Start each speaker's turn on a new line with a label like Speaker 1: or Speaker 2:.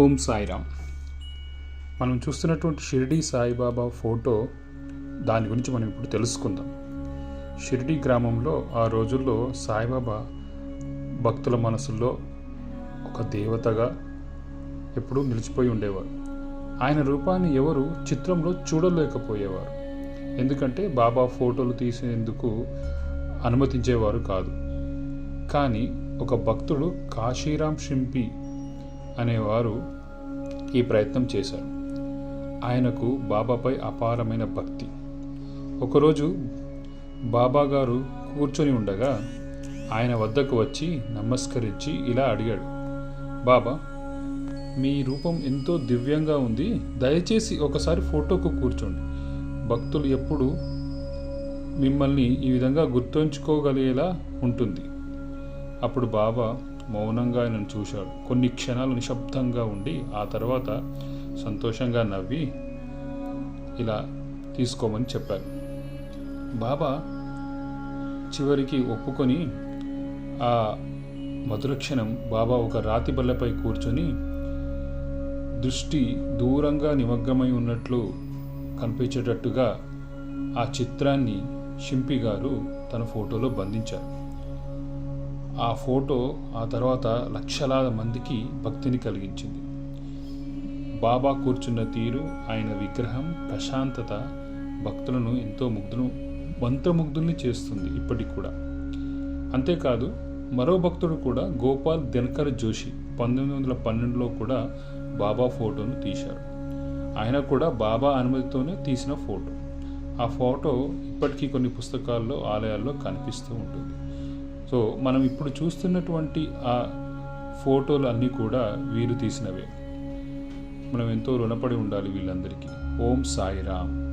Speaker 1: ఓం సాయిరామ్. మనం చూస్తున్నటువంటి షిరిడీ సాయిబాబా ఫోటో దాని గురించి మనం ఇప్పుడు తెలుసుకుందాం. షిరిడీ గ్రామంలో ఆ రోజుల్లో సాయిబాబా భక్తుల మనసుల్లో ఒక దేవతగా ఎప్పుడూ నిలిచిపోయి ఉండేవారు. ఆయన రూపాన్ని ఎవరు చిత్రంలో చూడలేకపోయేవారు. ఎందుకంటే బాబా ఫోటోలు తీసేందుకు అనుమతించేవారు కాదు. కానీ ఒక భక్తుడు కాశీరామ్ షింపి అనేవారు ఈ ప్రయత్నం చేశారు. ఆయనకు బాబాపై అపారమైన భక్తి. ఒకరోజు బాబాగారు కూర్చొని ఉండగా ఆయన వద్దకు వచ్చి నమస్కరించి ఇలా అడిగాడు. బాబా మీ రూపం ఎంతో దివ్యంగా ఉంది. దయచేసి ఒకసారి ఫోటోకు కూర్చోండి. భక్తులు ఎప్పుడు మిమ్మల్ని ఈ విధంగా గుర్తుంచుకోగలిగేలా ఉంటుంది అప్పుడు బాబా మౌనంగా ఆయనను చూశాడు. కొన్ని క్షణాలు నిశ్శబ్దంగా ఉండి ఆ తర్వాత సంతోషంగా నవ్వి ఇలా తీసుకోమని చెప్పారు బాబా చివరికి ఒప్పుకొని ఆ మధుర క్షణం బాబా ఒక రాతి బల్లపై కూర్చొని దృష్టి దూరంగా నిమగ్నమై ఉన్నట్లు కనిపించేటట్టుగా ఆ చిత్రాన్ని షింపి గారు తన ఫోటోలో బంధించారు. ఆ ఫోటో ఆ తర్వాత లక్షలాది మందికి భక్తిని కలిగించింది. బాబా కూర్చున్న తీరు ఆయన విగ్రహం ప్రశాంతత భక్తులను ఎంతో ముగ్ధును మంత్రముగ్ధుల్ని చేస్తుంది ఇప్పటికి కూడా. అంతేకాదు మరో భక్తుడు కూడా గోపాల్ దినకర్ జోషి పంతొమ్మిది వందల పన్నెండులో కూడా బాబా ఫోటోను తీశారు ఆయన కూడా బాబా అనుమతితోనే తీసిన ఫోటో. ఆ ఫోటో ఇప్పటికీ కొన్ని పుస్తకాల్లో ఆలయాల్లో కనిపిస్తూ ఉంటుంది. సో మనం ఇప్పుడు చూస్తున్నటువంటి ఆ ఫోటోలు అన్నీ కూడా వీరు తీసినవే. మనం ఎంతో రుణపడి ఉండాలి వీళ్ళందరికీ. ఓం సాయిరామ్